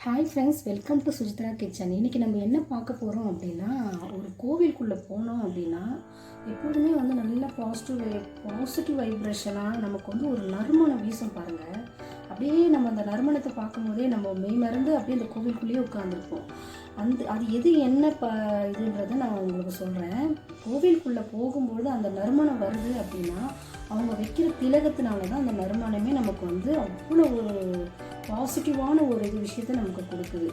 Hi friends welcome to Sujithra kitchen இன்றைக்கி நம்ம என்ன பார்க்க போகிறோம் அப்படின்னா ஒரு கோவிலுக்குள்ளே போனோம் அப்படின்னா எப்போதுமே வந்து நல்ல பாசிட்டிவ் பாசிட்டிவ் வைப்ரேஷனாக நமக்கு வந்து ஒரு நறுமணம் வீசும் பாருங்கள் அப்படியே நம்ம அந்த நறுமணத்தை பார்க்கும்போதே நம்ம மெய் மறந்து அப்படியே அந்த கோவிலுக்குள்ளேயே உட்காந்துருப்போம் அந்த அது எது என்ன ப இதுன்றதை நான் உங்களுக்கு சொல்கிறேன் கோவிலுக்குள்ளே போகும்பொழுது அந்த நறுமணம் வருது அப்படின்னா அவங்க வைக்கிற திலகத்தினால தான் அந்த நறுமணமே நமக்கு வந்து அவ்வளோ ஒரு பாசிட்டிவான ஒரு இது விஷயத்தை நமக்கு கொடுக்குது.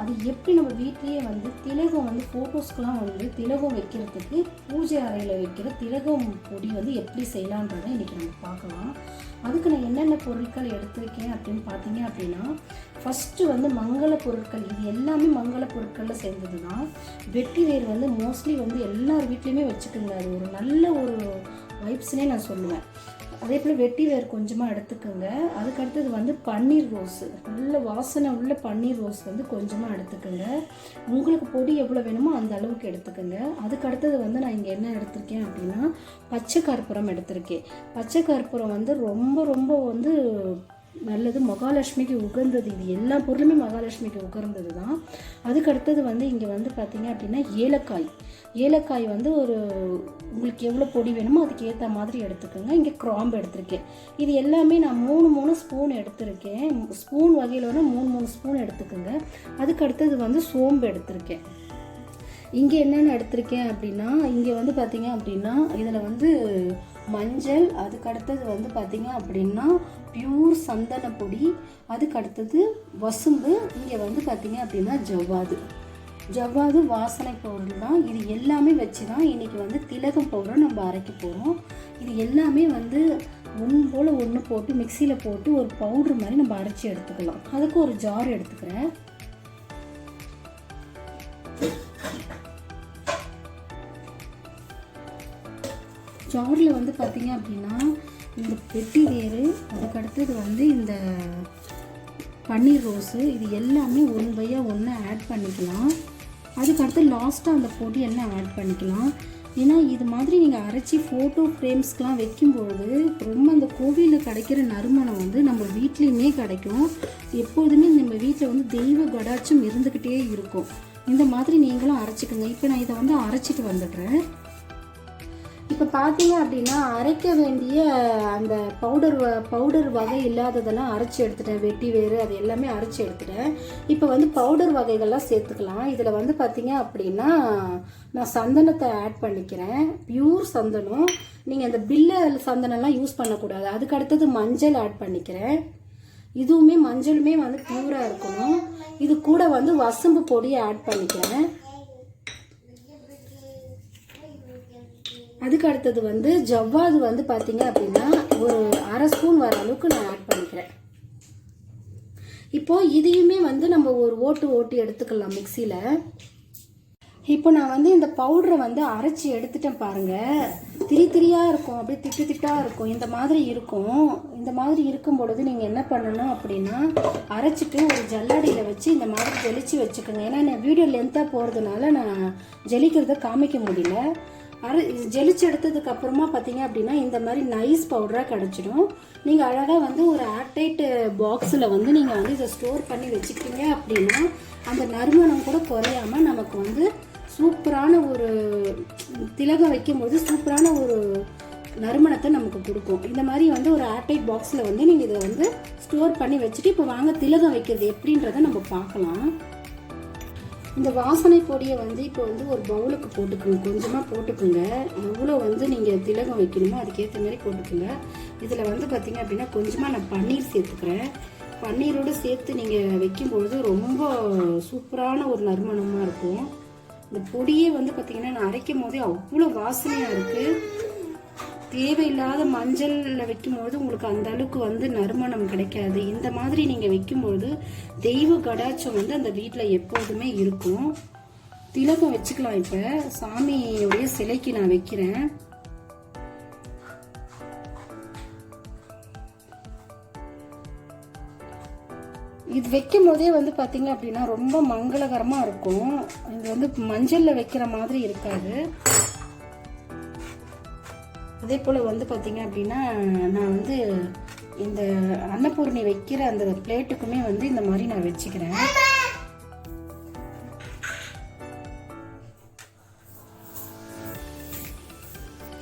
அது எப்படி நம்ம வீட்லேயே வந்து திலகம் வந்து ஃபோட்டோஸ்க்கெலாம் வந்து திலகம் வைக்கிறதுக்கு பூஜை அறையில் வைக்கிற திலகம் பொடி வந்து எப்படி செய்யலான்றதை இன்றைக்கி நம்ம பார்க்கலாம். அதுக்கு நான் என்னென்ன பொருட்கள் எடுத்திருக்கேன் அப்படின்னு பார்த்தீங்க அப்படின்னா ஃபஸ்ட்டு வந்து மங்கள பொருட்கள். இது எல்லாமே மங்கள பொருட்களில் சேர்ந்தது தான் வெட்டி வேர் வந்து மோஸ்ட்லி வந்து எல்லார் வீட்லேயுமே வச்சுக்கோங்க. அது ஒரு நல்ல ஒரு வைப்ஸ்னே நான் சொல்லுவேன். அதே போல் வெட்டி வேர் கொஞ்சமாக எடுத்துக்கோங்க. அதுக்கு அடுத்தது வந்து பன்னீர் ரோஸ். நல்ல வாசனை உள்ள பன்னீர் ரோஸ் வந்து கொஞ்சமாக எடுத்துக்கோங்க. உங்களுக்கு பொடி எவ்வளோ வேணுமோ அந்த அளவுக்கு எடுத்துக்கோங்க. அதுக்கு அடுத்தது வந்து நான் இங்கே என்ன எடுத்திருக்கேன் அப்படின்னா பச்சை கற்பூரம் எடுத்திருக்கேன். பச்சை கற்பூரம் வந்து ரொம்ப ரொம்ப வந்து நல்லது. மகாலட்சுமிக்கு உகந்தது இது. எல்லா பொருளுமே மகாலட்சுமிக்கு உகந்தது தான். அதுக்கு அடுத்தது வந்து இங்கே வந்து பார்த்தீங்க அப்படின்னா ஏலக்காய். ஏலக்காய் வந்து ஒரு உங்களுக்கு எவ்வளோ பொடி வேணுமோ அதுக்கு ஏற்ற மாதிரி எடுத்துக்கோங்க. இங்கே கிராம்பு எடுத்திருக்கேன். இது எல்லாமே நான் மூணு மூணு ஸ்பூன் எடுத்திருக்கேன். ஸ்பூன் வகையில் வந்து மூணு மூணு ஸ்பூன் எடுத்துக்கோங்க. அதுக்கு அடுத்தது வந்து சோம்பு எடுத்திருக்கேன். இங்கே என்னென்ன எடுத்திருக்கேன் அப்படின்னா இங்கே வந்து பார்த்தீங்க அப்படின்னா இதில் வந்து மஞ்சள் அதுக்கு அடுத்தது வந்து பார்த்திங்க அப்படின்னா பியூர் சந்தன பொடி அதுக்கு அடுத்தது வசும்பு இங்கே வந்து பார்த்திங்க அப்படின்னா ஜவ்வாது. ஜவ்வாது வாசனை பவுடர் தான். இது எல்லாமே வச்சு தான் இன்றைக்கி வந்து திலகம் பவுடர் நம்ம அரைக்க போகிறோம் இது எல்லாமே வந்து ஒன்று போல் ஒன்று போட்டு மிக்சியில் போட்டு ஒரு பவுட்ரு மாதிரி நம்ம அரைச்சி எடுத்துக்கலாம். அதுக்கு ஒரு ஜார் எடுத்துக்கிறேன். ஜாரில் வந்து பார்த்தீங்க அப்படின்னா இந்த பெட்டி வேறு அதுக்கடுத்தது வந்து இந்த பன்னீர் ரோஸு இது எல்லாமே ஒன் பையாக ஒன்று ஆட் பண்ணிக்கலாம். அதுக்கடுத்து லாஸ்ட்டாக அந்த பொடி எல்லாம் ஆட் பண்ணிக்கலாம். ஏன்னா இது மாதிரி நீங்கள் அரைச்சி ஃபோட்டோ ஃப்ரேம்ஸ்க்கெலாம் வைக்கும்பொழுது ரொம்ப அந்த கோவிலில் கிடைக்கிற நறுமணம் வந்து நம்ம வீட்லேயுமே கிடைக்கும். எப்பொழுதுமே நம்ம வீட்டில் வந்து தெய்வ கடாட்சம் இருந்துக்கிட்டே இருக்கும். இந்த மாதிரி நீங்களும் அரைச்சிக்கோங்க. இப்போ நான் இதை வந்து அரைச்சிட்டு வந்துடுறேன். இப்போ பார்த்தீங்க அப்படின்னா அரைக்க வேண்டிய அந்த பவுடர் வ பவுடர் வகை இல்லாததெல்லாம் அரைச்சி எடுத்துட்டேன். வெட்டி வேறு அது எல்லாமே அரைச்சி எடுத்துட்டேன். இப்போ வந்து பவுடர் வகைகள்லாம் சேர்த்துக்கலாம். இதில் வந்து பார்த்தீங்க அப்படின்னா நான் சந்தனத்தை ஆட் பண்ணிக்கிறேன். பியூர் சந்தனம். நீங்கள் அந்த பில்ல சந்தனம்லாம் யூஸ் பண்ணக்கூடாது. அதுக்கு அடுத்தது மஞ்சள் ஆட் பண்ணிக்கிறேன். இதுவுமே மஞ்சளுமே வந்து பியூராக இருக்கணும். இது கூட வந்து வசம்பு பொடியை ஆட் பண்ணிக்கிறேன். அதுக்கு அடுத்தது வந்து ஜவ்வாது வந்து பார்த்தீங்க அப்படின்னா ஒரு அரை ஸ்பூன் வர அளவுக்கு நான் ஆட் பண்ணிக்கிறேன். இப்போது இதையுமே வந்து நம்ம ஒரு ஓட்டு ஓட்டி எடுத்துக்கலாம் மிக்சியில் இப்போ நான் வந்து இந்த பவுடரை வந்து அரைச்சி எடுத்துட்டேன் பாருங்கள் திரி திரியாக இருக்கும் அப்படியே திட்டு திட்டாக இருக்கும். இந்த மாதிரி இருக்கும். இந்த மாதிரி இருக்கும் பொழுது நீங்கள் என்ன பண்ணணும் அப்படின்னா அரைச்சிட்டு ஒரு ஜல்லடியில் வச்சு இந்த மாதிரி ஜெலிச்சு வச்சுக்கோங்க. ஏன்னா நான் வீடியோ லென்த்தாக போகிறதுனால நான் ஜெலிக்கிறத காமிக்க முடியல. அரை ஜெலிச்சு எடுத்ததுக்கு அப்புறமா பார்த்தீங்க அப்படின்னா இந்த மாதிரி நைஸ் பவுடராக கிடச்சிடும். நீங்கள் அழகாக வந்து ஒரு ஏர்டைட் பாக்ஸில் வந்து நீங்கள் வந்து இதை ஸ்டோர் பண்ணி வச்சுக்கிட்டீங்க அப்படின்னா அந்த நறுமணம் கூட குறையாம நமக்கு வந்து சூப்பரான ஒரு திலகம் வைக்கும்போது சூப்பரான ஒரு நறுமணத்தை நமக்கு கொடுக்கும். இந்த மாதிரி வந்து ஒரு ஏர்டைட் பாக்ஸில் வந்து நீங்கள் இதை வந்து ஸ்டோர் பண்ணி வச்சுட்டு இப்போ வாங்க திலகம் வைக்கிறது எப்படின்றத நம்ம பார்க்கலாம். இந்த வாசனை பொடியை வந்து இப்போ வந்து ஒரு பவுலுக்கு போட்டுக்கோங்க. கொஞ்சமாக போட்டுக்கோங்க. எவ்வளோ வந்து நீங்கள் திலகம் வைக்கணுமோ அதுக்கேற்ற மாதிரி போட்டுக்கோங்க. இதில் வந்து பார்த்திங்க அப்படின்னா கொஞ்சமாக நான் பன்னீர் சேர்த்துக்கிறேன். பன்னீரோடு சேர்த்து நீங்கள் வைக்கும்பொழுது ரொம்ப சூப்பரான ஒரு நறுமணமாக இருக்கும். இந்த பொடியே வந்து பார்த்திங்கன்னா நான் அரைக்கும் போதே அவ்வளோ வாசனையாக இருக்குது தேவையில்லாத மஞ்சளில் வைக்கும்பொழுது உங்களுக்கு அந்த அளவுக்கு வந்து நறுமணம் கிடைக்காது. இந்த மாதிரி நீங்கள் வைக்கும்பொழுது தெய்வ கடாட்சம் வந்து அந்த வீட்டில் எப்போதுமே இருக்கும். திலகம் வச்சுக்கலாம் இப்போ. சாமியுடைய சிலைக்கு நான் வைக்கிறேன். இது வைக்கும் போதே வந்து பார்த்தீங்க அப்படின்னா ரொம்ப மங்களகரமாக இருக்கும். இது வந்து மஞ்சளில் வைக்கிற மாதிரி இருக்காது. அதே போல் வந்து பார்த்திங்க அப்படின்னா நான் வந்து இந்த அன்னபூர்ணி வைக்கிற அந்த பிளேட்டுக்குமே வந்து இந்த மாதிரி நான் வச்சுக்கிறேன்.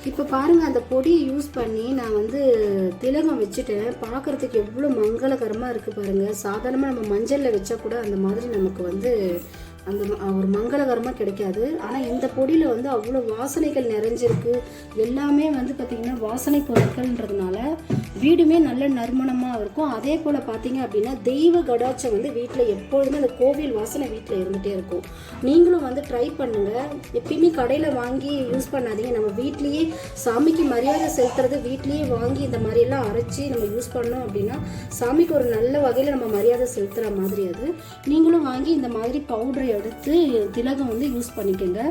இப்போ பாருங்கள் அந்த பொடியை யூஸ் பண்ணி நான் வந்து திலகம் வச்சுட்டேன். பார்க்குறதுக்கு எவ்வளோ மங்களகரமாக இருக்குது பாருங்கள் சாதாரணமாக நம்ம மஞ்சளில் வச்சா கூட அந்த மாதிரி நமக்கு வந்து அந்த ம- ஒரு மங்களகரமாக கிடைக்காது. ஆனால் இந்த பொடியில் வந்து அவ்வளோ வாசனைகள் நிறைஞ்சிருக்கு. எல்லாமே வந்து பார்த்திங்கன்னா வாசனை பொருட்கள்ன்றதுனால வீடுமே நல்ல நறுமணமாக இருக்கும். அதே போல் பார்த்தீங்க அப்படின்னா தெய்வ கடாட்சம் வந்து வீட்டில் எப்பொழுதுமே அந்த கோவில் வாசனை வீட்டில் இருந்துகிட்டே இருக்கும். நீங்களும் வந்து ட்ரை பண்ணுங்கள் எப்பயுமே கடையில் வாங்கி யூஸ் பண்ணாதீங்க. நம்ம வீட்லேயே சாமிக்கு மரியாதை செலுத்துறது வீட்லேயே வாங்கி இந்த மாதிரியெல்லாம் அரைச்சி நம்ம யூஸ் பண்ணோம் அப்படின்னா சாமிக்கு ஒரு நல்ல வகையில் நம்ம மரியாதை செலுத்துகிற மாதிரி அது. நீங்களும் வாங்கி இந்த மாதிரி பவுடரை எடுத்து திலகம் வந்து யூஸ் பண்ணிக்கோங்க.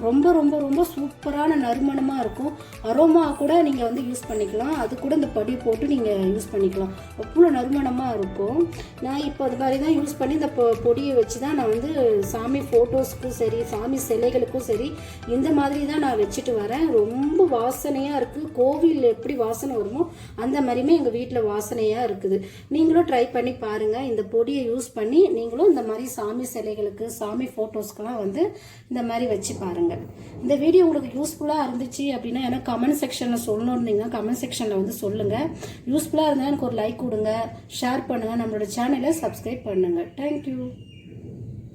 ரொம்ப ரொம்ப ரொம்ப சூப்பரான நறுமணமாக இருக்கும். அரோமா கூட நீங்கள் வந்து யூஸ் பண்ணிக்கலாம். அது கூட இந்த படி போட்டு நீங்கள் யூஸ் பண்ணிக்கலாம். அவ்வளோ நறுமணமாக இருக்கும். நான் இப்போ அது மாதிரி தான் யூஸ் பண்ணி இந்த பொ- பொடியை வச்சு தான் நான் வந்து சாமி ஃபோட்டோஸ்க்கும் சரி சாமி சிலைகளுக்கும் சரி இந்த மாதிரி தான் நான் வச்சுட்டு வரேன். ரொம்ப வாசனையாக இருக்குது கோவில் எப்படி வாசனை வருமோ அந்த மாதிரியுமே எங்கள் வீட்டில் வாசனையாக இருக்குது. நீங்களும் ட்ரை பண்ணி பாருங்கள் இந்த பொடியை யூஸ் பண்ணி நீங்களும் இந்த மாதிரி சாமி சிலைகளுக்கு சாமி ஃபோட்டோஸ்க்கெலாம் வந்து இந்த மாதிரி வச்சு பாருங்கள் இந்த வீடியோ உங்களுக்கு யூஸ்ஃபுல்லாக இருந்துச்சு அப்படின்னா ஏன்னா கமெண்ட் செக்ஷனில் சொல்லணுன்னீங்கன்னா கமெண்ட் செக்ஷனில் வந்து சொல்லுங்கள் யூஸ்ஃபுல்லாக இருந்தால் எனக்கு ஒரு லைக் கொடுங்க. ஷேர் பண்ணுங்கள் நம்மளோட சேனலை சப்ஸ்கிரைப் பண்ணுங்கள் தேங்க்யூ